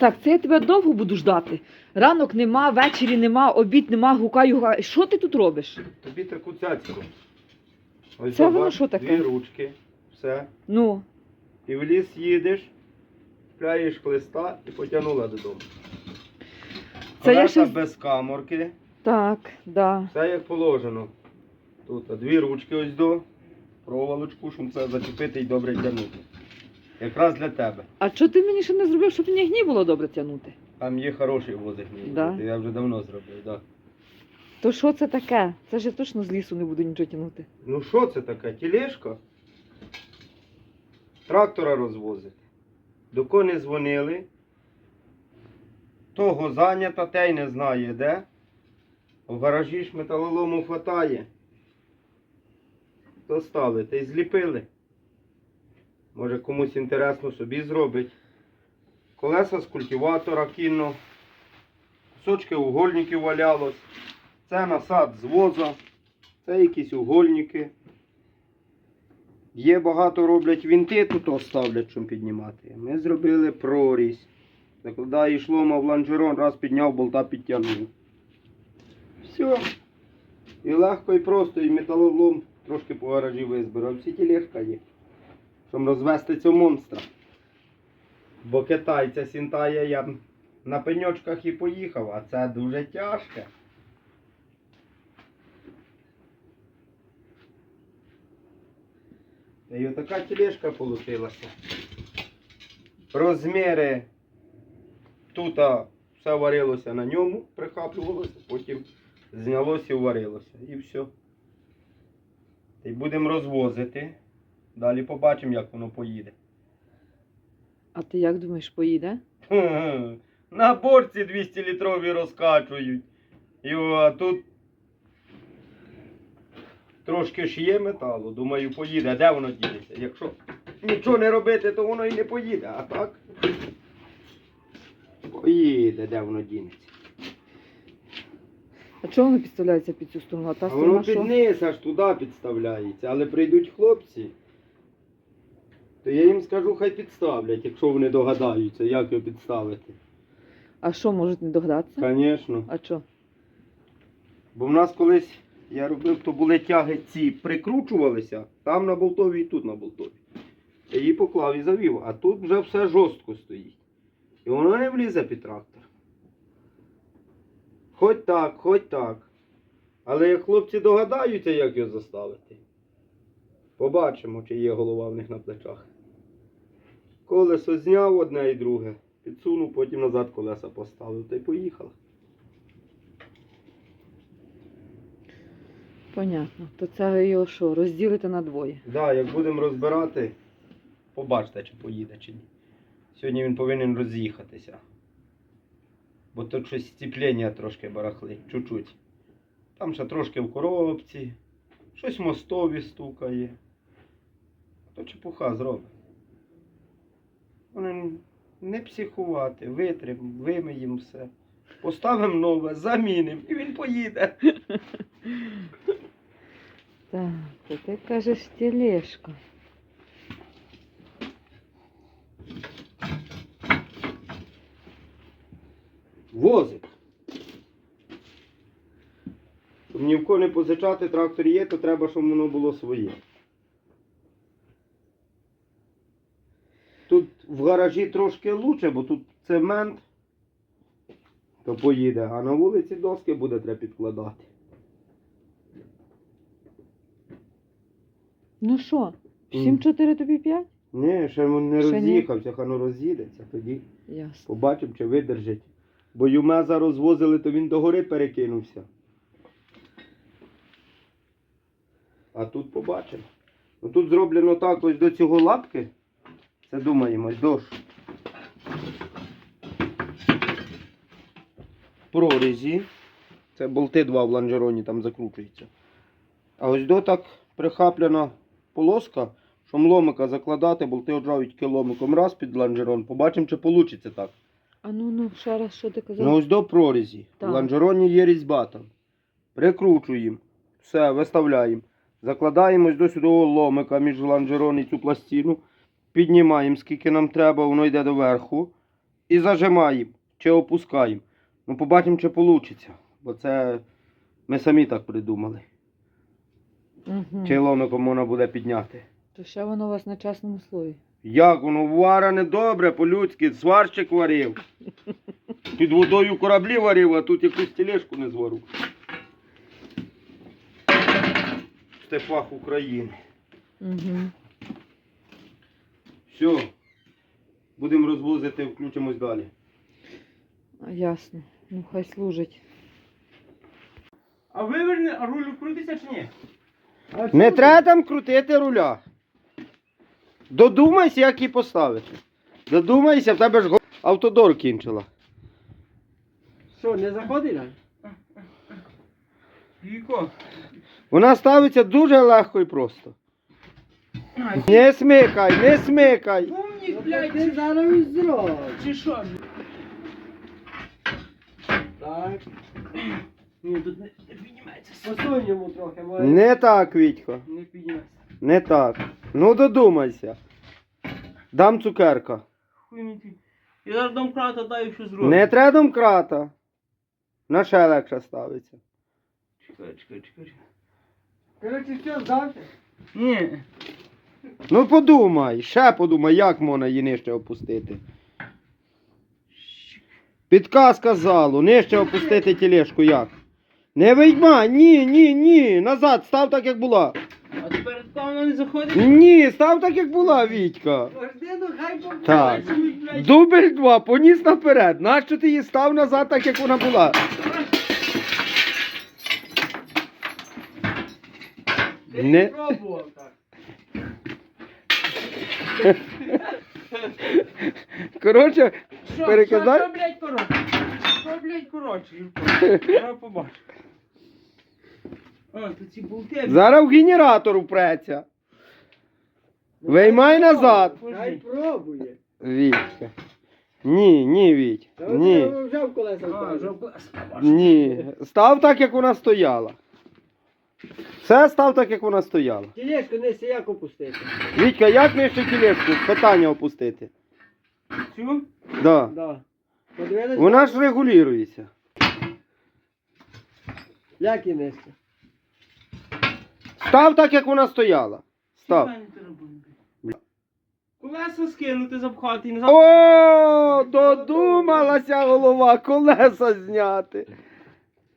Так, це я тебе довго буду ждати. Ранок нема, ввечері нема, обід нема, гукаю, гукаю. Що ти тут робиш? Тобі таку цяцьку. Ось Це воно що таке? Дві ручки. Все. Ну, І в ліс їдеш, кляєш хлиста і потягнула додому. Це я Колеса ще з- без каморки. так, да. Все як положено. Тут а, дві ручки ось до, проволочку, щоб це зачепити і добре тягнути. Якраз для тебе. А що ти мені ще не зробив, щоб мені гні було добре тягнути? Там є хороший возик мій. Да? Я вже давно зробив, Да. То що це таке? Це ж я точно з лісу не буду нічого тягнути. Ну що це таке? Тілешка? Трактора розвозити. До кого не дзвонили. Того зайнята, те й не знає де. В гаражі ж металолому хватає. То ставите і зліпили. Може комусь інтересно собі зробить. Колеса з культиватора кінно. Кусочки угольників валялось. Це насад з воза. Це якісь угольники. Є багато роблять вінти, тут ставлять, щоб піднімати. Ми зробили прорізь. Закладаєш лома в лонжерон, раз підняв, болта підтягнув. Все. І легко, і просто, і металолом трошки по гаражі визбирав. Всі тілешка є. Щоб розвести цього монстра. Бо китайця сінтає я на пеньочках і поїхав, а це дуже тяжке. І отака тележка получилася. Розміри тут все варилося на ньому, прихаплювалося, потім знялося і варилося. І все. Й будемо розвозити. Далі побачимо, як воно поїде. А ти як думаєш, поїде? Хе-хе. На борці 200 літрові розкачують. І о, а тут трошки ж є металу, думаю, поїде. Де воно дінеться? Якщо нічого не робити, то воно і не поїде, а так. Поїде, де воно дінеться. А чого воно підставляється під цю сторону? А та А воно сторона під низ аж туди підставляється, але прийдуть хлопці, то я їм скажу, хай підставлять, якщо вони догадаються, як його підставити. А що, можуть не догадатися? Звісно. А що? Бо в нас колись я робив, то були тяги ці прикручувалися, там на болтові і тут на болтові. Я її поклав і завів, а тут вже все жорстко стоїть. І воно не влізе під трактор. Хоч так, хоч так. Але як хлопці догадаються, як його заставити, побачимо, чи є голова в них на плечах. Колесо зняв одне і друге, підсунув, потім назад колеса поставив та й поїхав. Понятно. То це його що, розділите на двоє. Да, як будемо розбирати, побачите, чи поїде, чи ні. Сьогодні він повинен роз'їхатися. Бо тут щось стіплення трошки барахлить, чуть-чуть. Там ще трошки в коробці, щось в мостові стукає. То чепуха зробить. Вони не психувати, витрим, вимиємо все. Поставимо нове, замінимо, і він поїде. Так, то ти кажеш тележка. Возик. Щоб ні в кого не позичати трактор є, то треба, щоб воно було своє. Тут в гаражі трошки лучше, бо тут цемент, то поїде, а на вулиці доски буде треба підкладати. Ну що, Мгм. 7 4 тобі 5? Ні, ще він не Ще ні? роз'їхався, хай воно роз'їдеться, тоді Ясно. побачимо, чи видержить. Бо Юмеза розвозили, то він догори перекинувся. А тут побачимо. Ну тут зроблено так ось до цього лапки. Це думаємо, ось. Прорізі. Це болти два в лонжероні там закручуються. А ось до так прихаплена полоска, щоб ломика закладати, болти оджавить кіломиком раз під лонжерон. Побачимо, чи вийде так. А ну ну, ще раз, що ти казав? Ну ось до прорізі. Так. В лонжероні є різьба там. Прикручуємо. Все, виставляємо. Закладаємо ось до сюдового ломика між лонжерон і цю пластину. Піднімаємо, скільки нам треба, воно йде доверху. і зажимаємо, чи опускаємо. Ну, побачимо, чи вийде. Бо це ми самі так придумали. Угу. Чи ломиком можна буде підняти. То ще воно у вас на чесному слові. Як воно варене добре, по-людськи, сварщик варив. Під водою кораблі варив, а тут якусь тележку не звару. В степах України. Угу. Все. Будемо розвозити, включимось далі. Ясно. Ну хай служить. А виверни, а руль крутиться чи ні? Не треба там крутити руля. Додумайся, як її поставити. Додумайся, в тебе ж го- автодор кінчила. Що, не заходить нам? Віко. Вона ставиться дуже легко і просто. Не смикай, не смикай. Умник, блядь, Ти зараз зробиш. чи що? Так. Ні, тут не, піднімається. Посунь йому трохи, має. Не так, Вітько. Не піднімається. Не так. Ну додумайся. Дам цукерка. Хуй мені ти. Я зараз дам крата, дай що зроблю. Не треба домкрата. На ще легше ставиться. Чекай, чекай, чекай. Коротше, все, здався. Ні. Ну подумай, ще подумай, як можна її нижче опустити. Підказка залу, нижче опустити тележку як? Не вийма, ні, ні, ні. Назад, став так, як була. А тепер вона не заходить? Ні, став так, як була, Вітька. Пожди, ну хай. Так. Дубль два, поніс наперед. Нащо ти її став назад, так як вона була? Ти Не- пробував так. Коротше, Що, Переказай? Що, що, блядь, коротше? Що, блядь, коротше, Юрко? Я побачу. А, тут ці болти. зараз в генератор впреться. Виймай назад. Хай пробує. Вітька. Ні, ні, Віть. Та от Ні. я вже в колеса А, жопа. Ні. Став так, як вона стояла. Все став так, як вона стояла. Тілешку не як опустити. Вітька, як нижче тілешку? Питання опустити. Цю? Да. Да. Подивились? Вона ж регулюється. Як і нести? Став так, як вона стояла. Став. Не. Колеса скинути, запхати і назад. О, додумалася голова колеса зняти.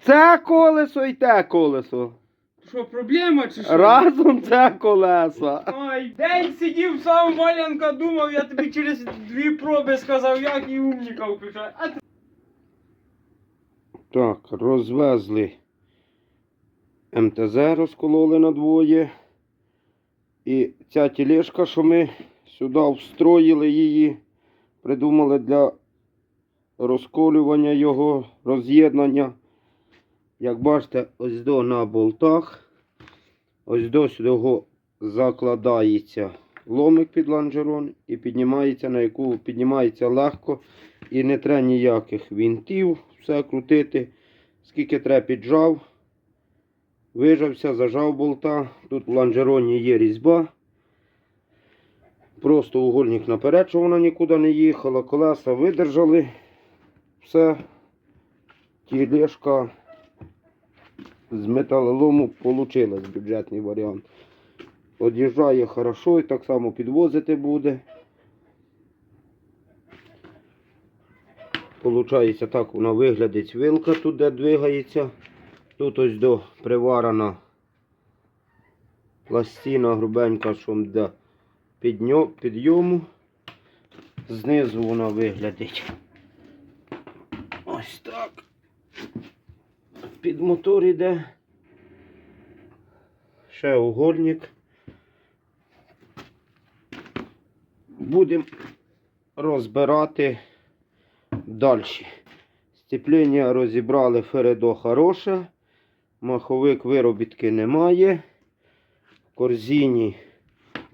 Це колесо і те колесо. Що, проблема чи що? Разом це колеса. Ой, день сидів сам Валянка думав, я тобі через дві проби сказав, як і умніка. А ти... Так, розвезли. МТЗ розкололи на двоє. І ця тележка, що ми сюди встроїли її, придумали для розколювання його, роз'єднання. Як бачите, ось до на болтах. Ось до сюди закладається ломик під лонжерон і піднімається, на яку піднімається легко і не треба ніяких вінтів, все крутити. Скільки треба піджав, вижався, зажав болта. Тут в лонжероні є різьба. Просто угольник наперед, щоб вона нікуди не їхала. Колеса видержали. Все. Тілешка з металолому вийшла бюджетний варіант. Од'їжджає хорошо і так само підвозити буде. Получається так вона виглядить вилка тут, де двигається. Тут ось до приварена пластина грубенька, що для підйому. Знизу вона виглядить. Ось так. Під мотор іде. Ще угольник. Будемо розбирати далі. Степлення розібрали Фередо хороше. Маховик виробітки немає. В корзині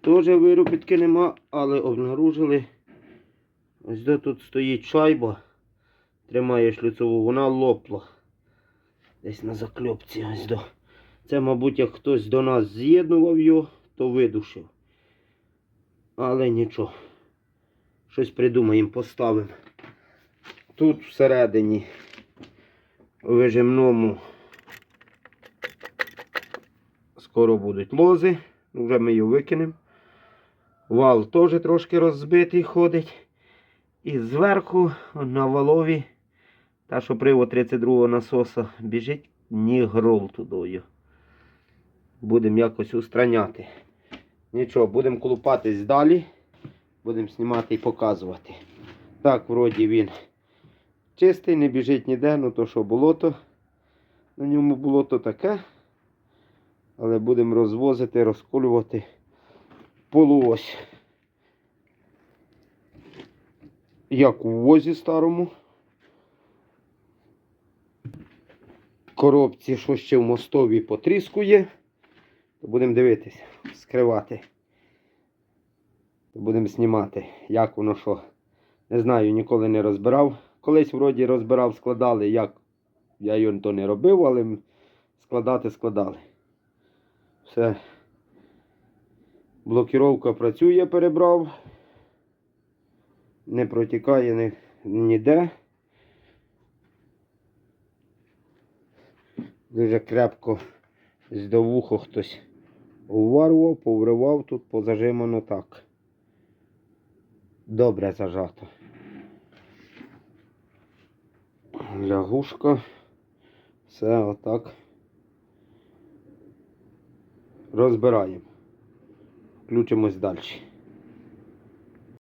теж виробітки нема, але обнаружили. Ось де тут стоїть шайба. Тримає шлюцову, вона лопла. Десь на закльопці ось до. Це, мабуть, як хтось до нас з'єднував його, то видушив. Але нічого. Щось придумаємо, поставимо. тут всередині вижимному скоро будуть лози. Ну, Вже ми його викинемо. Вал теж трошки розбитий ходить. І зверху на валові, та що привод 32-го насоса, біжить нігрол тудою. Будемо якось устраняти. Нічого, будемо колупатись далі. Будемо знімати і показувати. Так, вроді він чистий, не біжить ніде, ну то що болото. На ньому болото таке. Але будемо розвозити, розколювати полуось. Як у возі старому. Коробці, що ще в мостові потріскує. То будемо дивитися, скривати. Будемо знімати, як воно що. Не знаю, ніколи не розбирав. Колись вроді розбирав, складали, як я його то не робив, але складати складали. Все. Блокіровка працює, перебрав. Не протікає ні, ніде. Дуже крепко з до вухо хтось уварував, повривав, тут позажимано так. Добре зажато. Лягушка. Все отак. Розбираємо. Включимось далі.